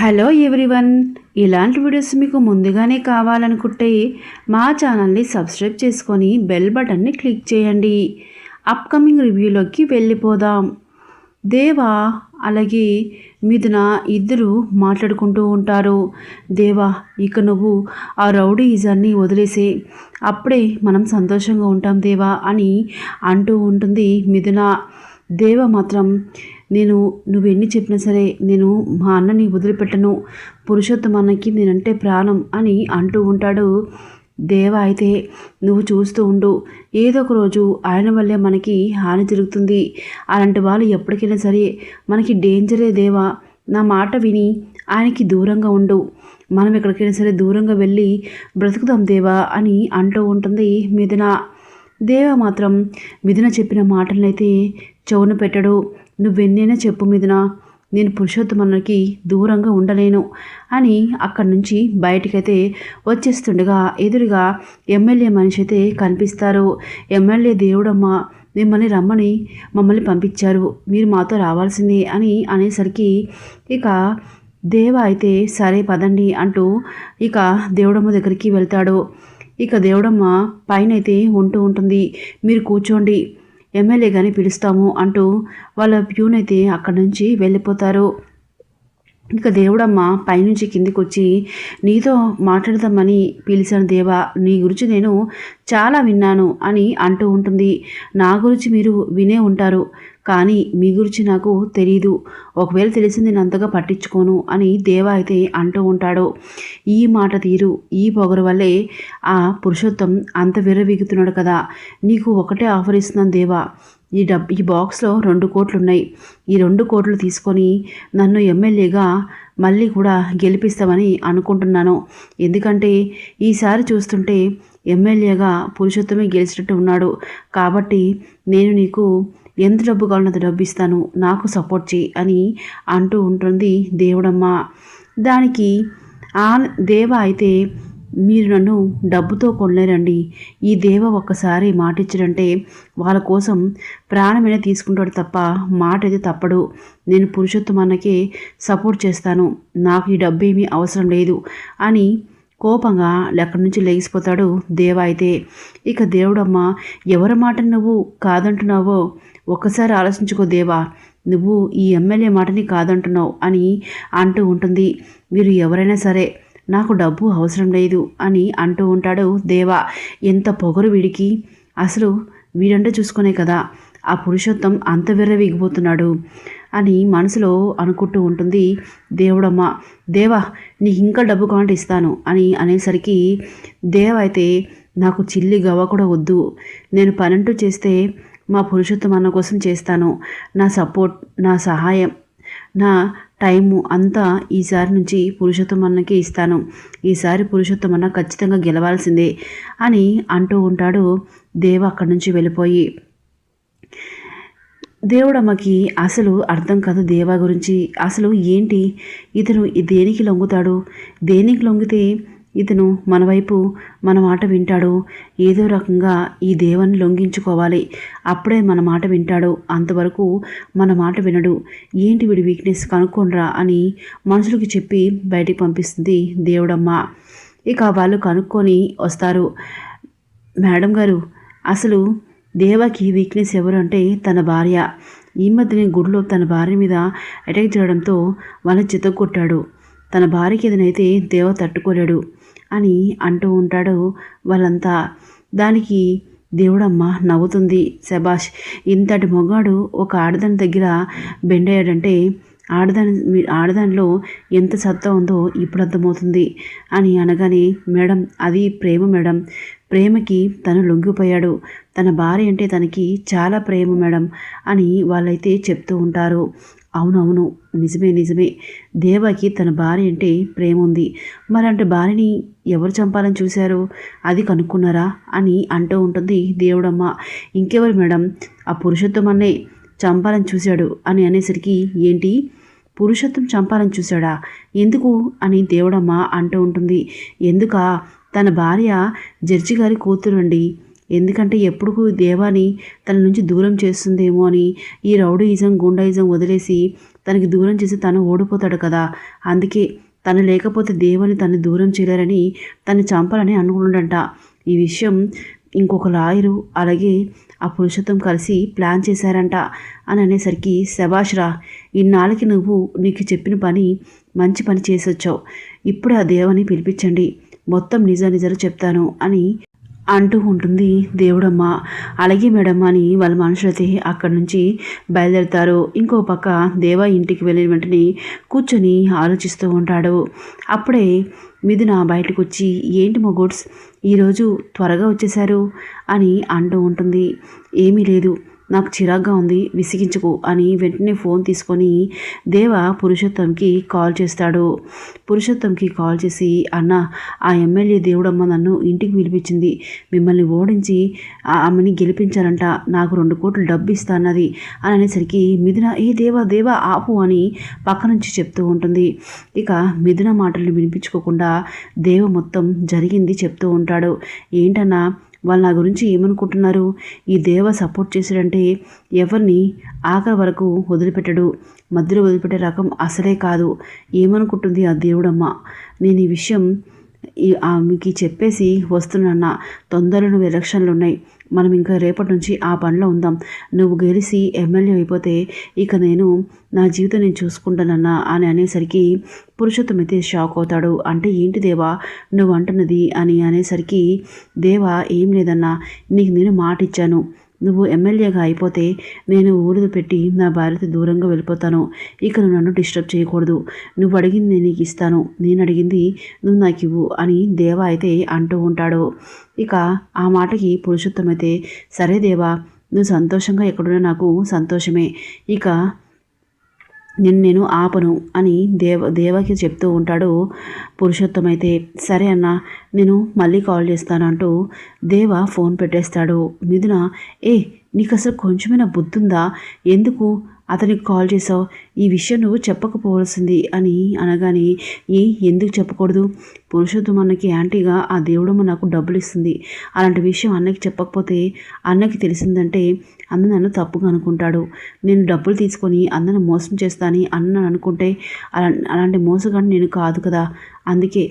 Hello everyone. ఇలాంటి videos మీకు ముందుగానే కావాలనుకుంటే మా ఛానల్ని సబ్స్క్రైబ్ చేసుకొని బెల్ బటన్ని క్లిక్ చేయండి. అప్కమింగ్ రివ్యూలోకి వెళ్ళిపోదాం. దేవా అలాగే మిథున ఇద్దరు మాట్లాడుకుంటూ ఉంటారు. దేవా ఇక నువ్వు ఆ రౌడీజాన్ని వదిలేసే. అప్పుడే మనం సంతోషంగా ఉంటాం దేవా అని అంటూ ఉంటుంది మిథున. దేవ మాత్రం నేను నువ్వు ఎన్ని చెప్పినా సరే నేను మా అన్నని వదిలిపెట్టను. పురుషోత్తం అన్నకి నేనంటే ప్రాణం అని అంటూ ఉంటాడు. దేవ అయితే నువ్వు చూస్తూ ఉండు. ఏదో ఒక రోజు ఆయన వల్లే మనకి హాని జరుగుతుంది. అలాంటి వాళ్ళు ఎప్పటికైనా సరే మనకి డేంజరే దేవా. నా మాట విని ఆయనకి దూరంగా ఉండు. మనం ఎక్కడికైనా సరే దూరంగా వెళ్ళి బ్రతుకుదాం దేవా అని అంటూ ఉంటుంది మిథున. దేవ మాత్రం మిథున చెప్పిన మాటలనైతే చెవున పెట్టడు. నువ్వెన్నైనా చెప్పు మిథున నేను పురుషోత్తమన్నకి దూరంగా ఉండలేను అని అక్కడి నుంచి బయటికైతే వచ్చేస్తుండగా ఎదురుగా ఎమ్మెల్యే మనిషి అయితే కనిపిస్తారు. ఎమ్మెల్యే దేవుడమ్మ మిమ్మల్ని రమ్మని మమ్మల్ని పంపించారు. మీరు మాతో రావాల్సిందే అని అనేసరికి ఇక దేవ అయితే సరే పదండి అంటూ ఇక దేవుడమ్మ దగ్గరికి వెళ్తాడు. ఇక దేవుడమ్మ పైన అయితే ఉంటూ ఉంటుంది. మీరు కూర్చోండి. ఎమ్మెల్యే కానీ పిలుస్తాము అంటూ వాళ్ళ ప్యూన్ అయితే అక్కడి నుంచి వెళ్ళిపోతారు. ఇక దేవుడమ్మ పైనుంచి కిందికి వచ్చి నీతో మాట్లాడదామని పిలిచాను దేవా నీ గురించి నేను చాలా విన్నాను అని అంటూ ఉంటుంది. నా గురించి మీరు వినే ఉంటారు. కానీ మీ గురించి నాకు తెలీదు. ఒకవేళ తెలిసింది నేను అంతగా పట్టించుకోను అని దేవా అయితే అంటూ ఉంటాడు. ఈ మాట తీరు ఈ పొగరు వల్లే ఆ పురుషోత్తం అంత విర్రవీగుతున్నాడు కదా. నీకు ఒకటే ఆఫర్ ఇస్తున్నాను దేవా. ఈ డబ్ ఈ బాక్స్లో రెండు కోట్లు ఉన్నాయి ఈ రెండు కోట్లు తీసుకొని నన్ను ఎమ్మెల్యేగా మళ్ళీ కూడా గెలిపిస్తామని అనుకుంటున్నాను. ఎందుకంటే ఈసారి చూస్తుంటే ఎమ్మెల్యేగా పురుషోత్తమే గెలిచినట్టు ఉన్నాడు. కాబట్టి నేను నీకు ఎంత డబ్బు కావాలంత డబ్బు ఇస్తాను? నాకు సపోర్ట్ చేయి అని అంటూ ఉంటుంది దేవుడమ్మ. దానికి ఆ దేవ అయితే మీరు నన్ను డబ్బుతో కొనలేరండి. ఈ దేవ ఒక్కసారి మాట ఇచ్చాడంటే వాళ్ళ కోసం ప్రాణమైనా తీసుకుంటాడు తప్ప మాట అయితే తప్పడు. నేను పురుషోత్తమన్నకే సపోర్ట్ చేస్తాను. నాకు ఈ డబ్బు ఏమీ అవసరం లేదు అని కోపంగా లెక్కడి నుంచి లేగిసిపోతాడు దేవ అయితే. ఇక దేవుడమ్మ ఎవరి మాట నువ్వు కాదంటున్నావో ఒక్కసారి ఆలోచించుకో దేవా. నువ్వు ఈ ఎమ్మెల్యే మాటని కాదంటున్నావు అని అంటూ ఉంటుంది. మీరు ఎవరైనా సరే నాకు డబ్బు అవసరం లేదు అని అంటూ ఉంటాడు దేవా. ఎంత పొగరు వీడికి. అసలు వీడంటే చూసుకునే కదా ఆ పురుషోత్తం అంత విర్రవీగిపోతున్నాడు. అని మనసులో అనుకుంటూ ఉంటుంది. దేవుడమ్మ దేవా నీకు ఇంకా డబ్బు కావాలంటే ఇస్తాను అని అనేసరికి దేవ అయితే నాకు చిల్లి గవ్వ కూడా వద్దు. నేను పనంటూ చేస్తే మా పురుషోత్తం అన్న కోసం చేస్తాను. నా సపోర్ట్ నా సహాయం నా టైము అంతా ఈసారి నుంచి పురుషోత్తం అన్నకే ఇస్తాను. ఈసారి పురుషోత్తం అన్న ఖచ్చితంగా గెలవాల్సిందే అని అంటూ ఉంటాడు దేవ అక్కడి నుంచి వెళ్ళిపోయి. దేవుడమ్మకి అసలు అర్థం కాదు దేవా గురించి. అసలు ఏంటి? ఇతను దేనికి లొంగుతాడు? దేనికి లొంగితే ఇతను మన వైపు మన మాట వింటాడు? ఏదో రకంగా ఈ దేవాన్ని లొంగించుకోవాలి. అప్పుడే మన మాట వింటాడు. అంతవరకు మన మాట వినడు. ఏంటి వీడి వీక్నెస్ కనుక్కోనరా అని మనుషులకి చెప్పి బయటికి పంపిస్తుంది దేవుడమ్మ. ఇక వాళ్ళు కనుక్కొని వస్తారు. మేడం గారు అసలు దేవకి వీక్నెస్ ఎవరు అంటే తన భార్య. ఈ మధ్యనే గుడిలో తన భార్య మీద అటాక్ చేయడంతో వాళ్ళ చితగొట్టాడు తన భార్యకి ఏదైతే దేవ తట్టుకోలేడు అని అంటూ ఉంటాడు వాళ్ళంతా. దానికి దేవుడమ్మ నవ్వుతుంది. శబాష్ ఇంతటి మొగాడు ఒక ఆడదాని దగ్గర బెండయ్యాడంటే ఆడదాని ఆడదానిలో ఎంత సత్తా ఉందో ఇప్పుడు అర్థమవుతుంది అని అనగానే మేడం అది ప్రేమ మేడం. ప్రేమకి తను లొంగిపోయాడు. తన భార్య అంటే తనకి చాలా ప్రేమ మేడం అని వాళ్ళైతే చెప్తూ ఉంటారు. అవునవును నిజమే నిజమే. దేవకి తన భార్య అంటే ప్రేమ ఉంది. మరంటే భార్యని ఎవరు చంపాలని చూశారు? అది కనుక్కున్నారా? అని అంటూ ఉంటుంది దేవుడమ్మ. ఇంకెవరు మేడం? ఆ పురుషోత్తమన్నే చంపాలని చూశాడు అని అనేసరికి ఏంటి? పురుషోత్తం చంపాలని చూశాడా? ఎందుకు? అని దేవుడమ్మ అంటూ ఉంటుంది. ఎందుక? తన భార్య జడ్జి గారి కూతురండి. ఎందుకంటే ఎప్పుడు దేవాని తన నుంచి దూరం చేస్తుందేమో అని ఈ రౌడీయిజం గుండాయిజం వదిలేసి తనకి దూరం చేసి తను ఓడిపోతాడు కదా. అందుకే తను లేకపోతే దేవుని తను దూరం చేయలేరని తను చంపాలని అనుకుంటాడంట ఈ విషయం ఇంకొక లాయరు అలాగే ఆ పురుషోత్తం కలిసి ప్లాన్ చేశారంట అని అనేసరికి శభాష్రా ఇన్నాళ్ళకి నువ్వు నీకు చెప్పిన పని మంచి పని చేసి వచ్చావు ఇప్పుడు ఆ దేవని పిలిపించండి. మొత్తం నిజ నిజాలు చెప్తాను అని అంటూ ఉంటుంది. దేవుడమ్మ అలాగే మేడమ్మ అని వాళ్ళ మనుషులైతే అక్కడి నుంచి బయలుదేరుతారు. ఇంకో పక్క దేవ ఇంటికి వెళ్ళిన వెంటనే కూర్చొని ఆలోచిస్తూ ఉంటాడు. అప్పుడే మిథున బయటకు వచ్చి ఏంటి మొగోడ్స్ ఈరోజు త్వరగా వచ్చేశారు? అని అంటూ ఉంటుంది. ఏమీ లేదు. నాకు చిరాగ్గా ఉంది విసిగించుకు అని వెంటనే ఫోన్ తీసుకొని దేవ పురుషోత్తంకి కాల్ చేస్తాడు. పురుషోత్తంకి కాల్ చేసి అన్న ఆ ఎమ్మెల్యే దేవుడమ్మ నన్ను ఇంటికి పిలిపించింది. మిమ్మల్ని ఓడించి ఆ అమ్మని గెలిపించాలంట. నాకు రెండు కోట్లు డబ్బు ఇస్తానది అని అనేసరికి మిథున ఏ దేవా దేవా ఆపు అని పక్క నుంచి చెప్తూ ఉంటుంది. ఇక మిథున మాటలు వినిపించుకోకుండా దేవ మొత్తం జరిగింది చెప్తూ ఉంటాడు. ఏంటన్నా వాళ్ళు నా గురించి ఏమనుకుంటున్నారు? ఈ దేవ సపోర్ట్ చేశాడంటే ఎవరిని ఆఖరి వరకు వదిలిపెట్టడు. మధ్యలో వదిలిపెట్టే రకం అసలే కాదు. ఏమనుకుంటుంది ఆ దేవుడమ్మ? నేను ఈ విషయం ఈ ఆమెకి చెప్పేసి వస్తున్నా తొందరలో నువ్వు ఎలక్షన్లు ఉన్నాయి మనం ఇంకా రేపటి నుంచి ఆ పనిలో ఉందాం. నువ్వు గెలిచి ఎమ్మెల్యే అయిపోతే ఇక నేను నా జీవితం నేను చూసుకుంటానన్నా అని అనేసరికి పురుషోత్తం అయితే షాక్ అవుతాడు. అంటే ఏంటి దేవా నువ్వు అంటున్నది అని అనేసరికి దేవా ఏం లేదన్నా నీకు నేను మాట ఇచ్చాను నువ్వు ఎమ్మెల్యేగా అయిపోతే నేను ఊరు పెట్టి నా భార్యతో దూరంగా వెళ్ళిపోతాను. ఇక నువ్వు నన్ను డిస్టర్బ్ చేయకూడదు. నువ్వు అడిగింది నేను నీకు ఇస్తాను. నేను అడిగింది నువ్వు నాకు ఇవ్వు అని దేవా అయితే అంటూ ఉంటాడు. ఇక ఆ మాటకి పురుషోత్తం అయితే సరే దేవా నువ్వు సంతోషంగా ఎక్కడున్నా నాకు సంతోషమే. ఇక నేను నేను ఆపను అని దేవ దేవకి చెప్తూ ఉంటాడు పురుషోత్తం అయితే. సరే అన్న నేను మళ్ళీ కాల్ చేస్తాను అంటూ దేవ ఫోన్ పెట్టేస్తాడు. మిథున ఏ నీకు అసలు కొంచెమైనా బుద్ధుందా? ఎందుకు అతనికి కాల్ చేసావు ఈ విషయం నువ్వు చెప్పకపోవాల్సింది అని అనగానే ఏ ఎందుకు చెప్పకూడదు? పురుషోత్తం అన్నకి యాంటీగా ఆ దేవుడమ్మ నాకు డబ్బులు ఇస్తుంది అలాంటి విషయం అన్నకి చెప్పకపోతే అన్నకి తెలిసిందంటే అన్న నన్ను తప్పుగా అనుకుంటాడు. నేను డబ్బులు తీసుకొని అన్నను మోసం చేస్తానని అన్న అనుకుంటే అలా అలాంటి మోసగాడు నేను కాదు కదా. అందుకే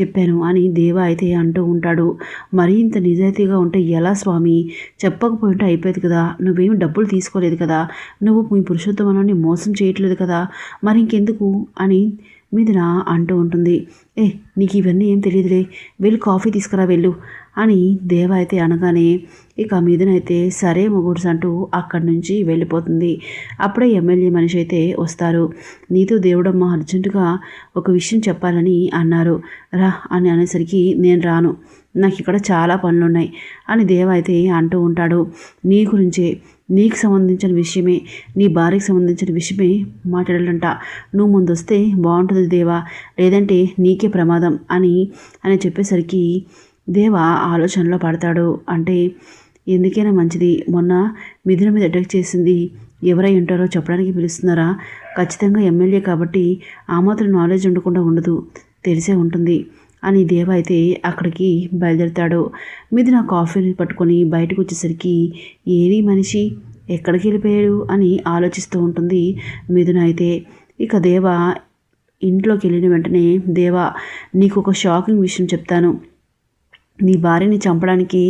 చెప్పాను అని దేవ అయితే అంటూ ఉంటాడు. మరీ ఇంత నిజాయితీగా ఉంటే ఎలా స్వామి? చెప్పకపోయింటే అయిపోయేది కదా. నువ్వేమి డబ్బులు తీసుకోలేదు కదా. నువ్వు మీ పురుషోత్తమని మోసం చేయట్లేదు కదా. మరి ఇంకెందుకు? అని మీదన అంటూ ఉంటుంది. ఏ నీకు ఇవన్నీ ఏం తెలియదులే వెళ్ళి కాఫీ తీసుకురా వెళ్ళు అని దేవ అయితే అనగానే ఇక మీదనైతే సరే మొగుడ్స్ అంటూ అక్కడి నుంచి వెళ్ళిపోతుంది. అప్పుడే ఎమ్మెల్యే మనిషి అయితే వస్తారు. నీతో దేవుడమ్మ అర్జెంటుగా ఒక విషయం చెప్పాలని అన్నారు. రా అని అనేసరికి నేను రాను. నాకు ఇక్కడ చాలా పనులు ఉన్నాయి అని దేవ అయితే అంటూ ఉంటాడు. నీ గురించే నీకు సంబంధించిన విషయమే నీ భార్యకి సంబంధించిన విషయమే మాట్లాడాలంట నువ్వు ముందు వస్తే బాగుంటుంది దేవా లేదంటే నీకే ప్రమాదం అని అని చెప్పేసరికి దేవ ఆలోచనలో పడతాడు. అంటే ఎందుకైనా మంచిది. మొన్న మిథున మీద అటాక్ చేసింది ఎవరై ఉంటారో చెప్పడానికి పిలుస్తున్నారా? ఖచ్చితంగా ఎమ్మెల్యే కాబట్టి ఆ మాత్రం నాలెడ్జ్ ఉండకుండా ఉండదు. తెలిసే ఉంటుంది. అని దేవ అయితే అక్కడికి బయలుదేరుతాడు. మిథున కాఫీని పట్టుకొని బయటకు వచ్చేసరికి ఏది మనిషి ఎక్కడికి వెళ్ళిపోయాడు? అని ఆలోచిస్తూ ఉంటుంది మిథున అయితే. ఇక దేవ ఇంట్లోకి వెళ్ళిన వెంటనే దేవా నీకు ఒక షాకింగ్ విషయం చెప్తాను. నీ భార్యని చంపడానికి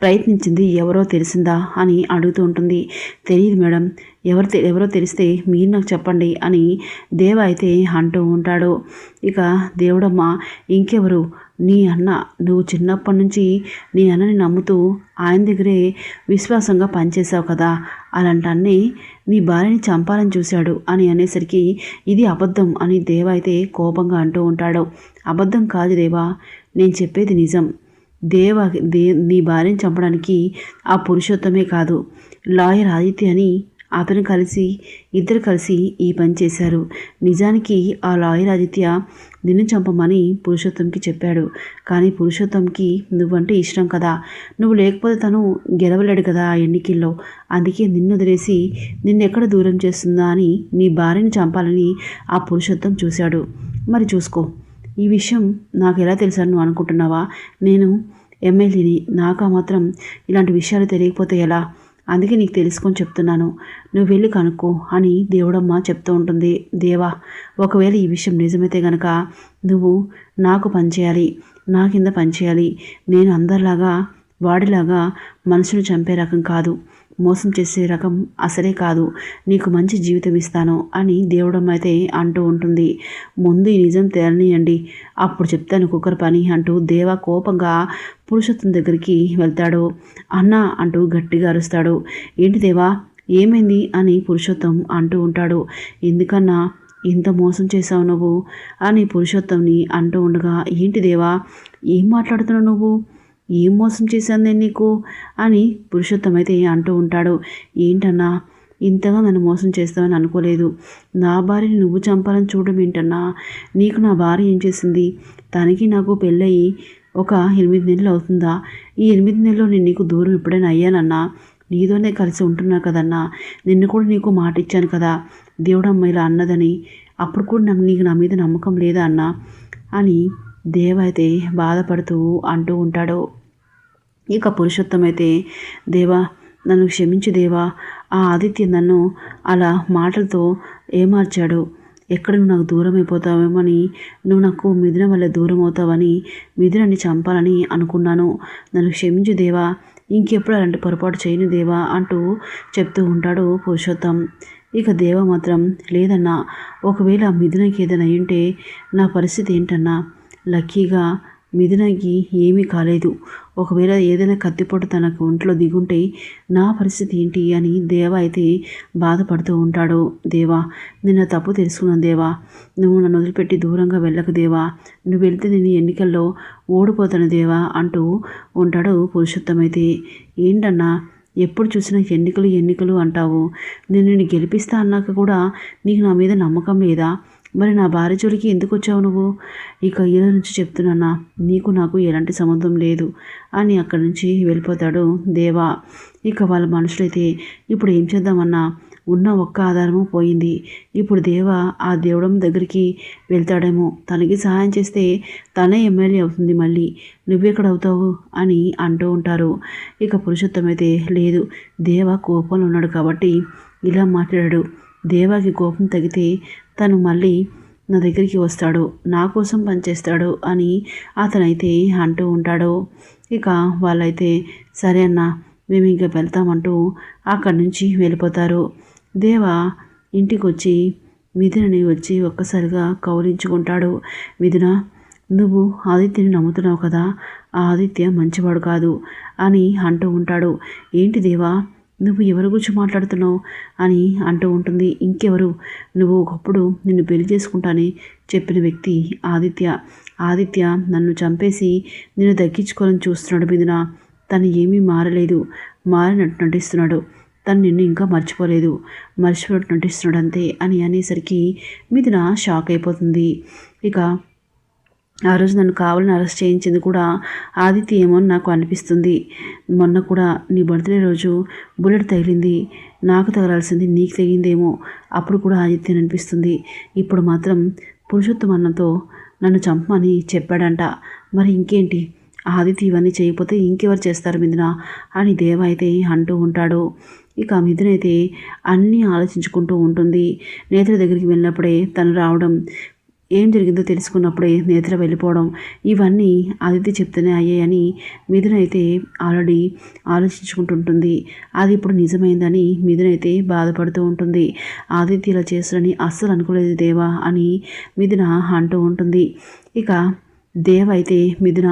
ప్రయత్నించింది ఎవరో తెలిసిందా అని అడుగుతూ ఉంటుంది. తెలియదు మేడం ఎవరు ఎవరో తెలిస్తే మీరు నాకు చెప్పండి అని దేవ అయితే అంటూ ఉంటాడు. ఇక దేవుడమ్మ ఇంకెవరు? నీ అన్న నువ్వు చిన్నప్పటి నుంచి నీ అన్నని నమ్ముతూ ఆయన దగ్గరే విశ్వాసంగా పనిచేసావు కదా అలాంటి అన్నీ నీ భార్యని చంపాలని చూశాడు అని అనేసరికి ఇది అబద్ధం అని దేవ అయితే కోపంగా అంటూ ఉంటాడు. అబద్ధం కాదు దేవా నేను చెప్పేది నిజం. దేవ దే నీ భార్యను చంపడానికి ఆ పురుషోత్తమే కాదు లాయర్ ఆదిత్య అని అతను కలిసి ఇద్దరు కలిసి ఈ పని చేశారు. నిజానికి ఆ లాయర్ ఆదిత్య నిన్ను చంపమని పురుషోత్తంకి చెప్పాడు. కానీ పురుషోత్తంకి నువ్వంటే ఇష్టం కదా. నువ్వు లేకపోతే తను గెలవలేడు కదా ఆ ఎన్నికల్లో. అందుకే నిన్ను వదిలేసి నిన్నెక్కడ దూరం చేస్తుందా అని నీ భార్యను చంపాలని ఆ పురుషోత్తం చూశాడు. మరి చూసుకో. ఈ విషయం నాకు ఎలా తెలుసా నువ్వు అనుకుంటున్నావా? నేను ఎమ్మెల్యేని నాకు మాత్రం ఇలాంటి విషయాలు తెలియకపోతే ఎలా? అందుకే నీకు తెలుసుకొని చెప్తున్నాను. నువ్వు వెళ్ళి కనుక్కో అని దేవుడమ్మ చెప్తూ ఉంటుంది. దేవా ఒకవేళ ఈ విషయం నిజమైతే గనక నువ్వు నాకు పనిచేయాలి నా కింద పనిచేయాలి నేను అందరిలాగా వాడిలాగా మనుషులు చంపే రకం కాదు. మోసం చేసే రకం అసలే కాదు. నీకు మంచి జీవితం ఇస్తాను అని దేవుడమ్మ అయితే అంటూ ఉంటుంది. ముందు ఈ నిజం తేలనియండి అప్పుడు చెప్తాను కుక్కర్ పని అంటూ దేవ కోపంగా పురుషోత్తం దగ్గరికి వెళ్తాడు. అన్న అంటూ గట్టిగా అరుస్తాడు. ఏంటి దేవా? ఏమైంది? అని పురుషోత్తం అంటూ ఉంటాడు. ఎందుకన్నా? ఇంత మోసం చేశావు నువ్వు? అని పురుషోత్తంని అంటూ ఉండగా ఏంటి దేవా? ఏం మాట్లాడుతున్నావు నువ్వు? ఏం మోసం చేశాను నేను నీకు? అని పురుషోత్తం అయితే అంటూ ఉంటాడు. ఏంటన్నా? ఇంతగా నన్ను మోసం చేస్తావని అనుకోలేదు. నా భార్యని నువ్వు చంపాలని చూడడం ఏంటన్నా? నీకు నా భార్య ఏం చేసింది? తనకి నాకు పెళ్ళయి ఒక ఎనిమిది నెలలు అవుతుందా? ఈ ఎనిమిది నెలలో నేను నీకు దూరం ఎప్పుడైనా అయ్యానన్నా? నీతోనే కలిసి ఉంటున్నా కదన్నా? నిన్ను కూడా నీకు మాట ఇచ్చాను కదా? దేవుడమ్మ ఇలా అన్నదని. అప్పుడు కూడా నాకు నీకు నా మీద నమ్మకం లేదా అన్నా? అని దేవ అయితే బాధపడుతూ అంటూ ఉంటాడు. ఇక పురుషోత్తం అయితే దేవా నన్ను క్షమించు దేవా. ఆ ఆదిత్య నన్ను అలా మాటలతో ఏమార్చాడు. ఎక్కడ నువ్వు నాకు దూరం అయిపోతావేమని నువ్వు నాకు మిథున వల్ల దూరం అవుతావని మిథునని చంపాలని అనుకున్నాను. నన్ను క్షమించు దేవా. ఇంకెప్పుడు అలాంటి పొరపాటు చేయను దేవా అంటూ చెప్తూ ఉంటాడు పురుషోత్తం. ఇక దేవ మాత్రం లేదన్నా ఒకవేళ మిథునకి ఏదైనా అయ్యుంటే నా పరిస్థితి ఏంటన్నా? లక్కీగా మిథునకి ఏమీ కాలేదు. ఒకవేళ ఏదైనా కత్తిపోటు తనకు ఒంట్లో దిగుంటే నా పరిస్థితి ఏంటి అని దేవ అయితే బాధపడుతూ ఉంటాడు. దేవా నిన్న తప్పు తెలుసుకున్నాను దేవా. నువ్వు నన్ను వదిలిపెట్టి దూరంగా వెళ్ళకు దేవా. నువ్వు వెళ్తే నేను ఎన్నికల్లో ఓడిపోతాను దేవా అంటూ ఉంటాడు పురుషోత్తమైతే ఏంటన్నా ఎప్పుడు చూసినా ఎన్నికలు ఎన్నికలు అంటావు. నేను నిన్ను గెలిపిస్తా అన్నాక కూడా నీకు నా మీద నమ్మకం లేదా? మరి నా భార్య జోలికి ఎందుకు వచ్చావు నువ్వు? ఇక ఈరోజు నుంచి చెప్తున్నానా నీకు నాకు ఎలాంటి సంబంధం లేదు. అని అక్కడి నుంచి వెళ్ళిపోతాడు దేవా. ఇక వాళ్ళ మనుషులైతే ఇప్పుడు ఏం చేద్దామన్నా ఉన్న ఒక్క ఆధారము పోయింది. ఇప్పుడు దేవ ఆ దేవుడం దగ్గరికి వెళ్తాడేమో. తనకి సహాయం చేస్తే తనే ఎమ్మెల్యే అవుతుంది మళ్ళీ. నువ్వెక్కడ అవుతావు అని అంటూ ఉంటారు. ఇక పురుషోత్తం అయితే లేదు దేవ కోపంలో ఉన్నాడు కాబట్టి ఇలా మాట్లాడాడు. దేవాకి కోపం తగితే తను మళ్ళీ నా దగ్గరికి వస్తాడు నా కోసం పనిచేస్తాడు అని అతనైతే అంటూ ఉంటాడు. ఇక వాళ్ళైతే సరే అన్న మేము ఇంకా వెళ్తామంటూ అక్కడి నుంచి వెళ్ళిపోతారు. దేవ ఇంటికి వచ్చి మిథునని వచ్చి ఒక్కసారిగా కౌలించుకుంటాడు. మిథున నువ్వు ఆదిత్యని నమ్ముతున్నావు కదా? ఆ ఆదిత్య మంచివాడు కాదు అని అంటూ ఉంటాడు. ఏంటి దేవా నువ్వు ఎవరి గురించి మాట్లాడుతున్నావు అని అంటూ ఉంటుంది. ఇంకెవరు? నువ్వు ఒకప్పుడు నిన్ను పెళ్ళి చేసుకుంటానని చెప్పిన వ్యక్తి ఆదిత్య. ఆదిత్య నన్ను చంపేసి నిన్ను దక్కించుకోవాలని చూస్తున్నాడు మీదన తను ఏమీ మారలేదు. మారినట్టు నటిస్తున్నాడు. తను నిన్ను ఇంకా మర్చిపోలేదు. మర్చిపోయినట్టు నటిస్తున్నాడు అంతే అని అనేసరికి మిథున షాక్ అయిపోతుంది. ఇక ఆ రోజు నన్ను కావాలని అరెస్ట్ చేయించింది కూడా ఆదిత్య ఏమో నాకు అనిపిస్తుంది. మొన్న కూడా నీ బర్త్డే రోజు బుల్లెట్ తగిలింది. నాకు తగలాల్సింది నీకు తెగిందేమో అప్పుడు కూడా ఆదిత్య అనిపిస్తుంది. ఇప్పుడు మాత్రం పురుషోత్తం అన్నతో నన్ను చంపమని చెప్పాడంట. మరి ఇంకేంటి? ఆదిత్య ఇవన్నీ చేయకపోతే ఇంకెవరు చేస్తారు మిథున? అని దేవ అయితే అంటూ ఉంటాడు. ఇక మిథునైతే అన్నీ ఆలోచించుకుంటూ ఉంటుంది. నేత్ర దగ్గరికి వెళ్ళినప్పుడే తను రావడం ఏం జరిగిందో తెలుసుకున్నప్పుడే నిద్ర వెళ్ళిపోవడం ఇవన్నీ ఆదిత్య చెప్తూనే అయ్యాయని మిథున అయితే ఆల్రెడీ ఆలోచించుకుంటుంటుంది. అది ఇప్పుడు నిజమైందని మిథున అయితే బాధపడుతూ ఉంటుంది. ఆదిత్య ఇలా చేస్తాడని అస్సలు అనుకోలేదు దేవా అని మిథున అంటూ ఉంటుంది. ఇక దేవ అయితే మిథున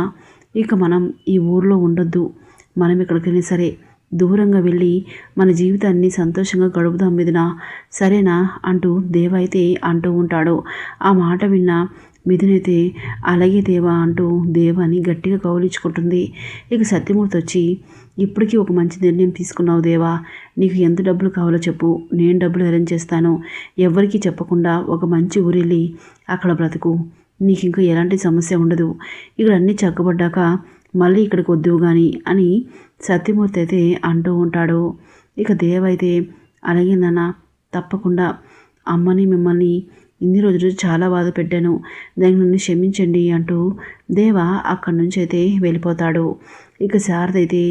ఇక మనం ఈ ఊర్లో ఉండొద్దు. మనం ఎక్కడికైనా సరే దూరంగా వెళ్ళి మన జీవితాన్ని సంతోషంగా గడుపుదాం మిథున. సరేనా? అంటూ దేవ అయితే అంటూ ఉంటాడు. ఆ మాట విన్న మిథునైతే అలాగే దేవా అంటూ దేవాని గట్టిగా కౌలించుకుంటుంది ఇక సత్యమూర్తి వచ్చి ఇప్పటికీ ఒక మంచి నిర్ణయం తీసుకున్నావు దేవా. నీకు ఎంత డబ్బులు కావాలో చెప్పు. నేను డబ్బులు అరేంజ్ చేస్తాను. ఎవరికీ చెప్పకుండా ఒక మంచి ఊరెళ్ళి అక్కడ బ్రతుకు. నీకు ఇంకా ఎలాంటి సమస్య ఉండదు. ఇక్కడ అన్నీ చక్కబడ్డాక మళ్ళీ ఇక్కడికి వద్దు కానీ అని సత్యమూర్తి అయితే అంటూ ఉంటాడు. ఇక దేవ్ అయితే అలాగేందన్న తప్పకుండా అమ్మని మిమ్మల్ని ఇన్ని రోజులు చాలా బాధ పెట్టాను. దాని నుండి క్షమించండి అంటూ దేవ అక్కడి నుంచి అయితే వెళ్ళిపోతాడు. ఇక శారద అయితే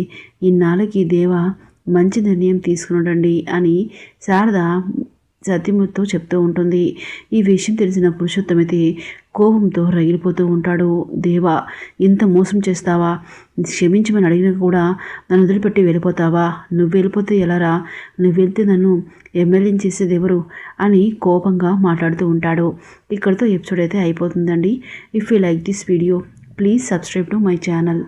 ఇన్నాళ్ళకి దేవ మంచి నిర్ణయం తీసుకున్నాడండి అని శారద సత్యమూర్తితో చెప్తూ ఉంటుంది. ఈ విషయం తెలిసిన పురుషోత్తమైతే కోపంతో రగిలిపోతూ ఉంటాడు. దేవా ఇంత మోసం చేస్తావా? క్షమించమని అడిగినా కూడా నన్ను వదిలిపెట్టి వెళ్ళిపోతావా? నువ్వు వెళ్ళిపోతే ఎలారా నువ్వు వెళ్తే నన్ను ఎమ్మెల్యేని చేసేదెవరు అని కోపంగా మాట్లాడుతూ ఉంటాడు. ఇక్కడితో ఎపిసోడ్ అయితే అయిపోతుందండి. If you like this video please subscribe to my channel